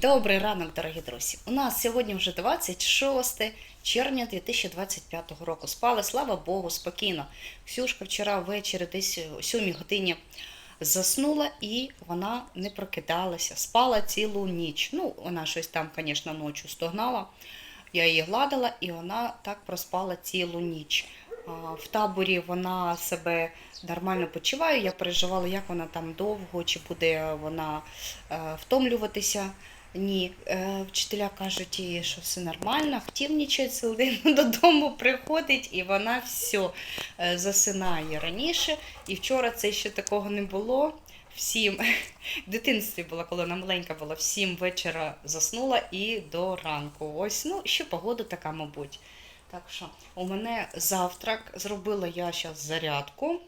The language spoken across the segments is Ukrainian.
Добрий ранок, дорогі друзі. У нас сьогодні вже 26 червня 2025 року. Спали, слава Богу, спокійно. Ксюшка вчора ввечері десь о 7 годині заснула і вона не прокидалася. Спала цілу ніч. Ну, вона щось там, звісно, ночі стогнала. Я її гладила, і вона так проспала цілу ніч. В таборі вона себе нормально почуває. Я переживала, як вона там довго, чи буде вона е, втомлюватися. Ні, е, вчителя кажуть їй, що все нормально, активнічає цілий день додому приходить, і вона все засинає раніше. І вчора це ще такого не було. Всім в дитинстві була, коли вона маленька була, всім вечора заснула і до ранку. Ось, ну, ще погода така, мабуть. Так що у мене завтрак, зробила я зараз зарядку.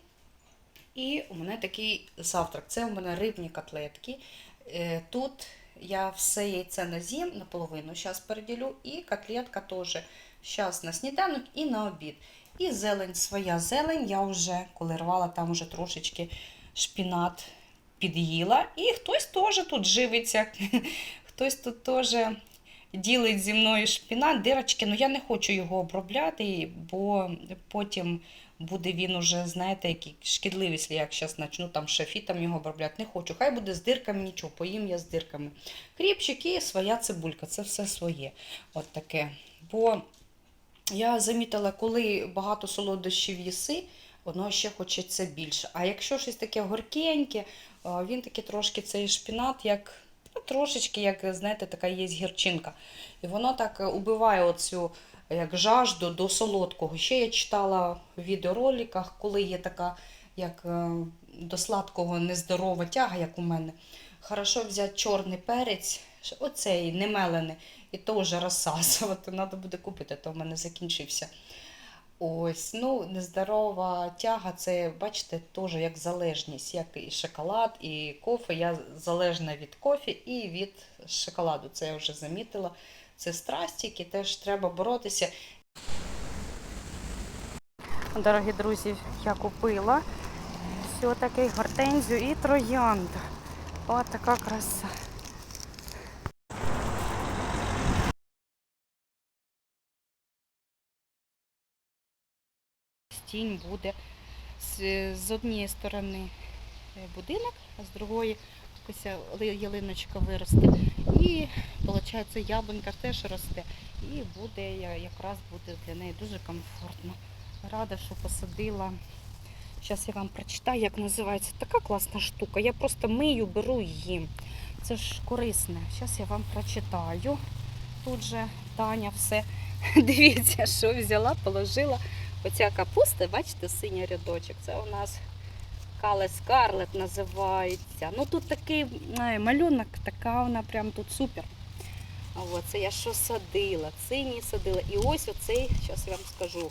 І у мене такий завтрак. Це у мене рибні котлетки. Е, Тут я все яйце на зім наполовину зараз переділю, і котлетка теж зараз на сніданок і на обід. І зелень, своя зелень. Я вже, коли рвала, там вже трошечки шпінат під'їла. І хтось теж тут живиться. Хтось тут теж ділить зі мною шпінат, дирочки. Ну я не хочу його обробляти, бо потім буде він уже, знаєте, який шкідливий, якщо я зараз почну там шафітом його обробляти. Не хочу. Хай буде з дирками нічого, поїм я з дирками. Кріпчик і своя цибулька, це все своє. От таке. Бо я замітила, коли багато солодощів їси, воно ще хочеться більше. А якщо щось таке горкеньке, він такий трошки цей шпінат, як ну, трошечки, як знаєте, така є гірчинка. І воно так е, убиває оцю як жажду до солодкого. Ще я читала в відеороликах, коли є така як е, до сладкого нездорова тяга, як у мене. Хорошо взяти чорний перець, оцей немелений, і теж розсасувати. Треба буде купити, то в мене закінчився. Ось, ну, нездорова тяга, це, бачите, теж як залежність, як і шоколад, і кофе. Я залежна від кофе і від шоколаду. Це я вже замітила. Це страсті, які теж треба боротися. Дорогі друзі, я купила все таки гортензію і троянду. О, така краса. Тінь буде з, з однієї сторони е, будинок, а з другої якась ялиночка виросте. І виходить, яблунька теж росте. І буде якраз буде для неї дуже комфортно. Рада, що посадила. Зараз я вам прочитаю, як називається. Така класна штука. Я просто мию, беру їм. Це ж корисне. Зараз я вам прочитаю. Тут же Таня все. Дивіться, що взяла, положила. Оця капуста, бачите, синій рядочок. Це у нас Кале Скарлет називається. Ну тут такий малюнок, така вона прям тут супер. А от це я що садила, синій садила. І ось оцей, зараз я вам скажу.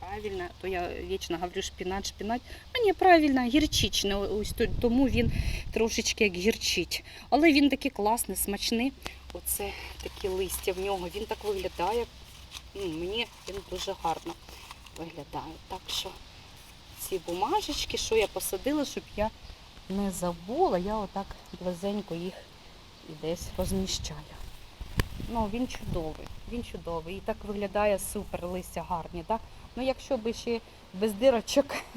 Правильно, то я вічно говорю шпінат, шпінат. А ні, правильно, гірчичний. Ось тому він трошечки як гірчить. Але він такий класний, смачний. Оце такі листя в нього. Він так виглядає. Мені він дуже гарно виглядає. Так що ці бумажечки, що я посадила, щоб я не забула, я отак близенько їх і десь розміщаю. Ну, він чудовий, він чудовий. І так виглядає супер, листя гарні. Да? Ну, якщо би ще без дирочок,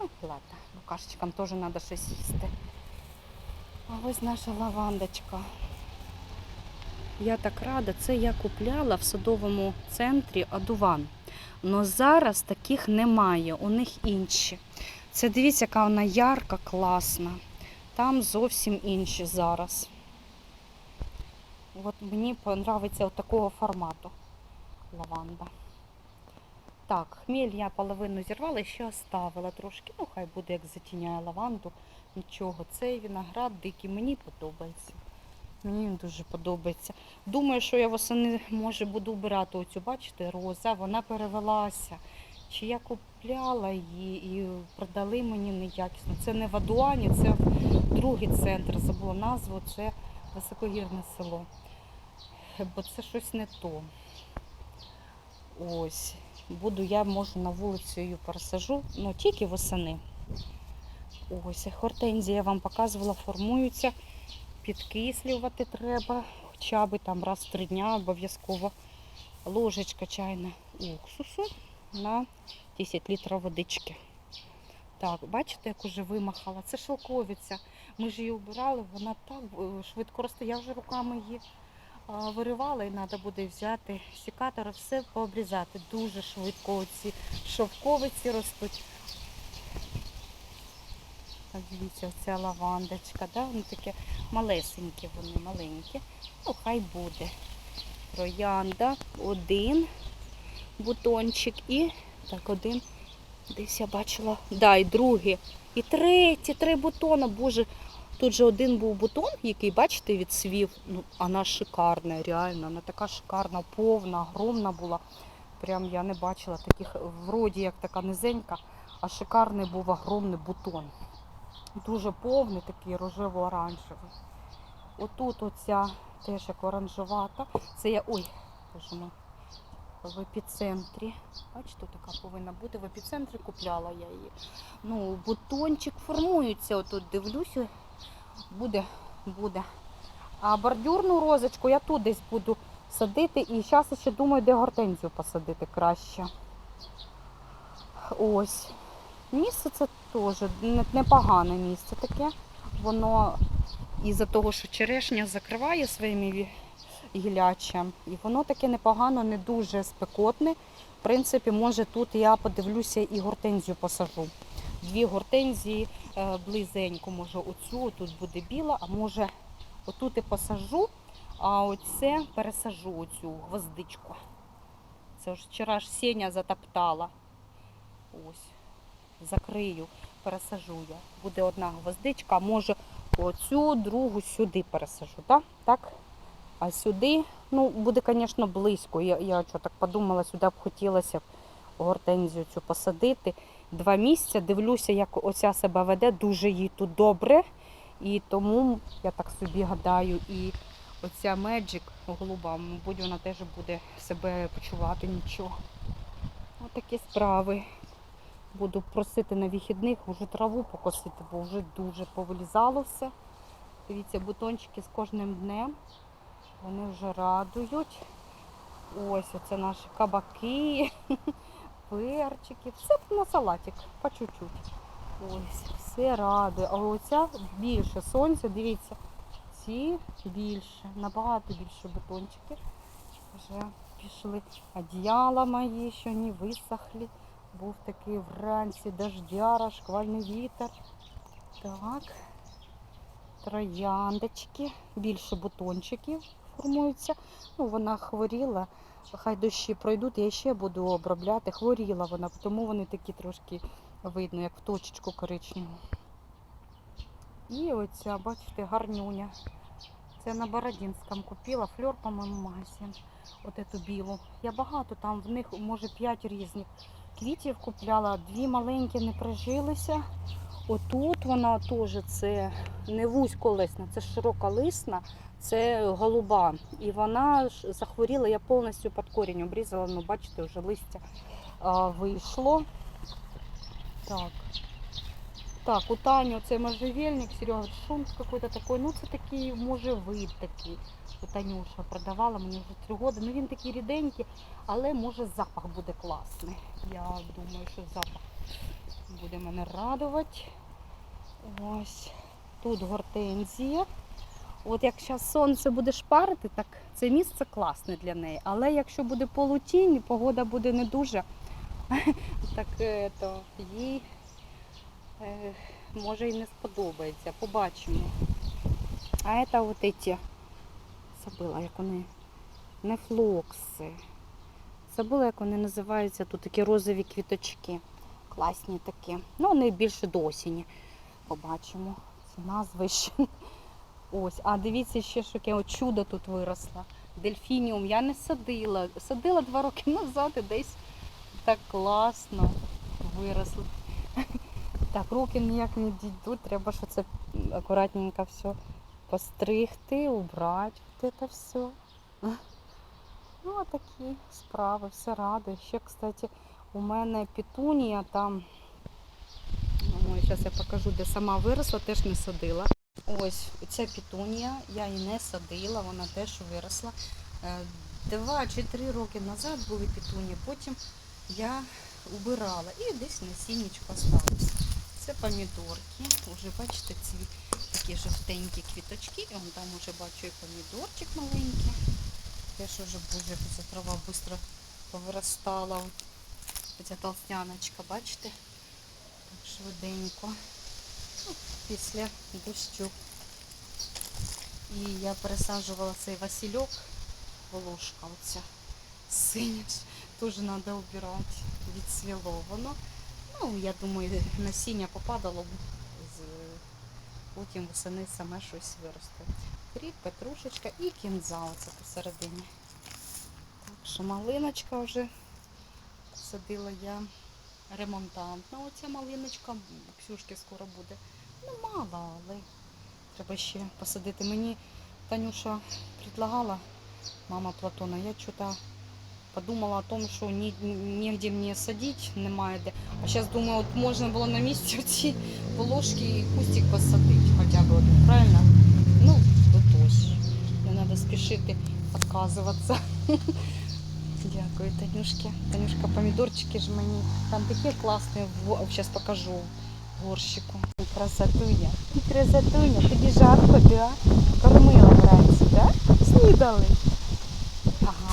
ну, ладно, букашечкам теж треба щось їсти. А ось наша лавандочка. Я так рада, це я купляла в садовому центрі Адуван. Но зараз таких немає, у них інші. Це дивіться, яка вона ярка, класна. Там зовсім інші зараз. От мені подобається такого формату лаванда. Так, хміль я половину зірвала і ще оставила трошки. Ну, хай буде, як затіняє лаванду. Нічого, цей виноград дикий, мені подобається. Мені він дуже подобається. Думаю, що я восени може буду вбирати оцю, бачите, роза, вона перевелася. Чи я купляла її і продали мені неякісно. Це не в Адуані, це другий центр, забула назву, це високогірне село. Бо це щось не то. Ось. Буду я, може, на вулицю її пересажу, ну тільки восени. Ось, гортензія я вам показувала, формуються підкислювати треба. хоча б там раз в три дня обов'язково ложечка чайна уксусу на 10 літрів водички. Так, бачите, як уже вимахала? Це шелковиця. Ми ж її обирали, вона так е, швидко росте. Я вже руками її виривала і треба буде взяти секатор, все пообрізати. Дуже швидко ці шовковиці ростуть. Дивіться, оця лавандочка, да? вони такі малесенькі, вони маленькі. Ну, хай буде. Троянда, один бутончик і так, один. Десь я бачила. Да, і другий. І третій, три бутона. Боже, тут же один був бутон, який, бачите, відсвів. Ну, вона шикарна, реально. Вона така шикарна, повна, огромна була. Прям я не бачила таких, вроді як така низенька, а шикарний був огромний бутон. Дуже повний, такий рожево-оранжевий. Отут оця теж як оранжевата. Це я. Ой, боже в епіцентрі. Бачите, така повинна бути. В епіцентрі купляла я її. Ну, бутончик формується. Отут дивлюся. Буде, буде. А бордюрну розочку я тут десь буду садити. І зараз ще думаю, де гортензію посадити краще. Ось. Місце це теж непогане місце таке. Воно із-за того, що черешня закриває своїми гіллячем, і воно таке непогано, не дуже спекотне. В принципі, може тут я подивлюся і гортензію посажу. Дві гортензії е, близенько, може оцю, тут буде біла, а може отут і посажу, а оце пересажу оцю гвоздичку. Це ж вчора ж Сеня затоптала. Ось закрию, пересажу я. Буде одна гвоздичка, може оцю другу сюди пересажу, так? так? А сюди, ну, буде, звісно, близько. Я, я що так подумала, сюди б хотілося б гортензію цю посадити. Два місця, дивлюся, як оця себе веде, дуже їй тут добре. І тому я так собі гадаю, і оця Magic голуба, мабуть, вона теж буде себе почувати нічого. Отакі справи буду просити на вихідних вже траву покосити, бо вже дуже повилізало все. Дивіться, бутончики з кожним днем. Вони вже радують. Ось оце наші кабаки, перчики. Все на салатик, по чуть-чуть. Ось, все радує. А оця більше сонця, дивіться, ці більше, набагато більше бутончики. Вже пішли. Одіяла мої, що не висохли. Був такий вранці дождяра, шквальний вітер. Так. Трояндочки, більше бутончиків формуються. Ну, вона хворіла. Хай дощі пройдуть, я ще буду обробляти. Хворіла вона, тому вони такі трошки видно, як в точечку коричневу. І оця, бачите, гарнюня. Це на Бородинському купила, фльор, по-моєму, магазин. От эту білу. Я багато там, в них може 5 різних квітів купляла, дві маленькі не прижилися. Отут вона теж це не вузьколисна, це широка лисна, це голуба. І вона ж захворіла, я повністю під корінь обрізала, ну бачите, вже листя а, вийшло. Так. Так, у Тані це можжевельник, Серега шум какой-то такой. Ну це такий, може, вид такий. У Танюша продавала мені вже три роки. Ну він такий ріденький, але може запах буде класний. Я думаю, що запах буде мене радувати. Ось тут гортензія. От як зараз сонце буде шпарити, так це місце класне для неї. Але якщо буде полутінь, погода буде не дуже, так е, то їй може і не сподобається. Побачимо. А це от ці, забула, як вони, не флокси. Забула, як вони називаються. Тут такі розові квіточки. Класні такі. Ну, вони більше до осені. Побачимо. Ці назви ще. Ось, а дивіться ще, що яке чудо тут виросло. Дельфініум я не садила. Садила два роки назад і десь так класно виросло. Так, руки ніяк не дійдуть, треба що це акуратненько все постригти, убрати от це все. Ну, а такі справи, все радує. Ще, кстати, у мене петунія там, ну, зараз я покажу, де сама виросла, теж не садила. Ось ця пітунія, я її не садила, вона теж виросла. Е, Два чи три роки назад були пітунії, потім я убирала і десь насіннячко осталось. Це помідорки. Уже бачите, ці такі жовтенькі квіточки. І вон там уже бачу і помідорчик маленький. Теж уже боже, ця трава швидко повиростала. Ця толстяночка, бачите? Так швиденько. Ну, після дощу. І я пересаджувала цей Васильок, волошка оця синя. Теж треба обирати. Відсвіло воно. Ну, я думаю, насіння попадало б потім восени саме щось виросте. Кріп, петрушечка і кінза оце посередині. Так що малиночка вже садила я ремонтантна оця малиночка. Ксюшки скоро буде. Ну, мало, але треба ще посадити. Мені Танюша предлагала, мама Платона, я что-то подумала о том, що ні, нігде мені садити, немає де. А зараз думаю, от можна було на місці ці волошки і кустик посадити, хоча б один, правильно? Ну, то тож. Не треба спішити відказуватися. Дякую, Танюшки. Танюшка, помідорчики ж мені там такі класні, зараз покажу в горщику. Красотуня. Красотуня, тобі жарко, да? Кормила вранці, да? Снідали.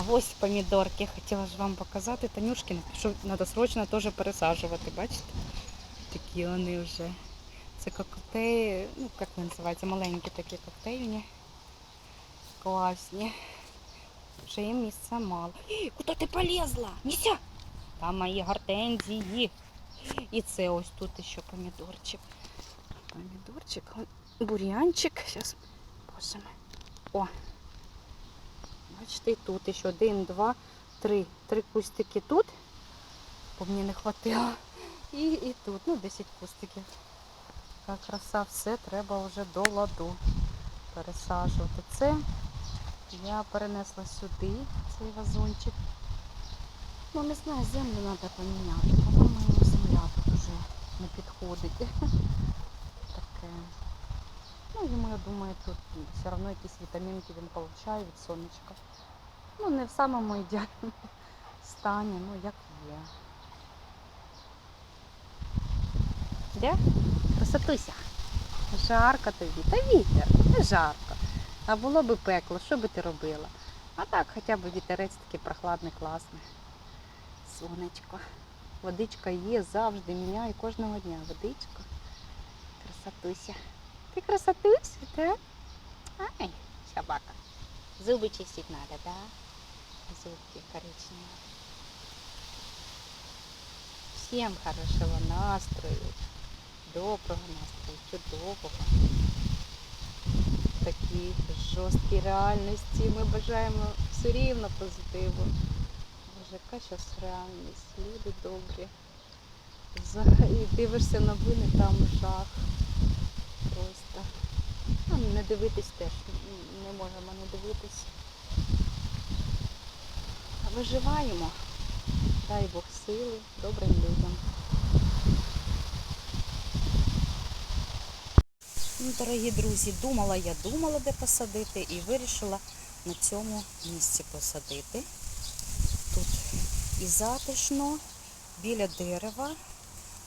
Ось помідорки. Хотіла ж вам показати. Танюшки, що треба срочно теж пересаджувати, бачите? Такі вони вже. Це коктейлі, ну як вони називаються, маленькі такі коктейльні. Класні. Вже їм місця мало. Куди ти полізла? Міся! Там мої гортензії. І це ось тут ще помідорчик. Помідорчик, бур'янчик. Зараз боже. О! Бачите, і тут ще один, два, три. Три кустики тут, бо мені не хватило. І, і тут, ну 10 кустиків. Така краса, все треба вже до ладу пересаджувати. Це я перенесла сюди цей вазончик. Ну не знаю, землю треба поміняти. По-моєму, земля тут вже не підходить. Йому, я думаю, тут все одно якісь вітамінки він отримує від сонечка. Ну, не в самому ідеальному стані, ну як є. Де? Красотуся. Жарко тобі. Та вітер, не жарко. А було би пекло, що би ти робила? А так, хоча б вітерець такий прохладний, класний. Сонечко. Водичка є завжди, міняю кожного дня. Водичка. Красотуся. Ти красотуся, так? Ай, собака. Зуби чистить надо, да? Зубки коричневые. Всем хорошего настрою, доброго настрою, чудового. В такій жорсткій реальності ми бажаємо все рівно позитиву. Боже, яка зараз реальність, люди добрі. Взагалі дивишся новини, там жах. Просто. Ну, не дивитись теж. Не можемо не дивитись. Виживаємо. Дай Бог сили добрим людям. Ну, Дорогі друзі, думала я думала, де посадити, і вирішила на цьому місці посадити. Тут і затишно, біля дерева,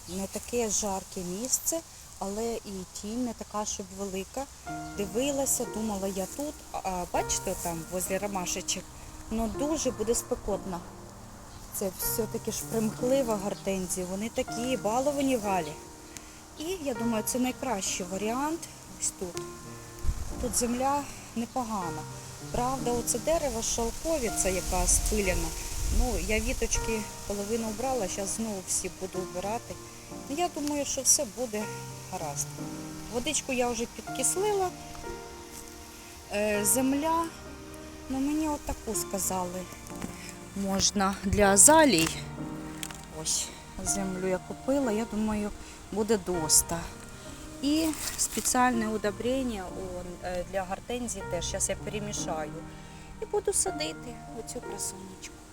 не таке жарке місце, але і тінь не така, щоб велика. Дивилася, думала я тут, а бачите, там возле ромашечок, ну дуже буде спекотно. Це все-таки ж примхлива гортензія, вони такі баловані галі. І я думаю, це найкращий варіант ось тут. Тут земля непогана. Правда, оце дерево шалковиця, яка спилена. Ну, я віточки половину вбрала, зараз знову всі буду вбирати. Ну, я думаю, що все буде гаразд. Водичку я вже підкислила. Е, земля, ну мені отаку сказали. Можна для азалій. Ось землю я купила, я думаю, буде доста. І спеціальне удобрення е, для гортензії теж. Зараз я перемішаю. І буду садити оцю красунечку.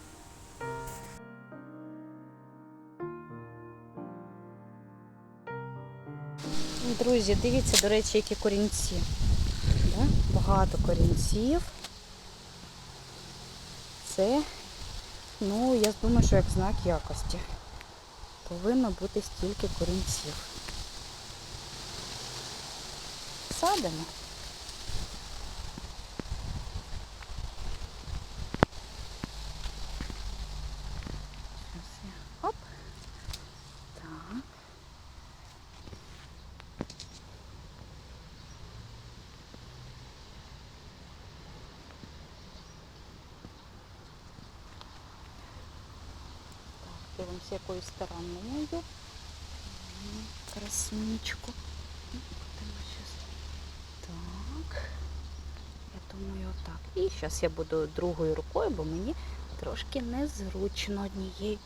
Друзі, дивіться, до речі, які корінці. Да? Багато корінців. Це, ну, я думаю, що як знак якості. Повинно бути стільки корінців. Садимо. Щас я- Оп. Так. Так, дивимося якою стороною. Щас- Так. Я думаю, отак. І зараз я буду другою рукою, бо мені трошки незручно однією.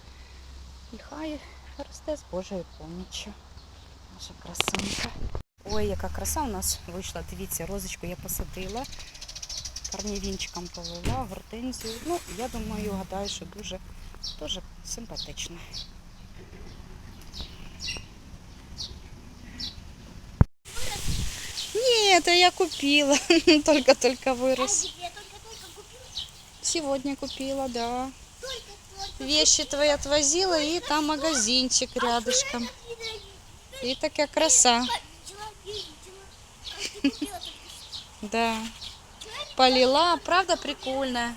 І хай росте з Божою поміччю. Наша красунка. Ой, яка краса у нас вийшла. Дивіться, розочку я посадила. Корнівінчиком полила, гортензію. Ну, я думаю, гадаю, що дуже, дуже симпатично. Ні, це а я купила, только только вырос. Сегодня купила, да. Вещи твои отвозила, и там магазинчик рядышком. И такая краса. Да. Полила, правда прикольная.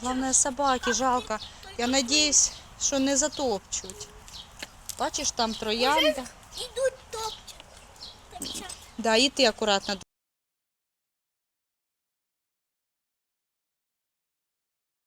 Главное, собаки жалко. Я надіюсь, що не затопчуть. Бачиш, там троянда. Ідуть. Топчат. Да, і ти акуратно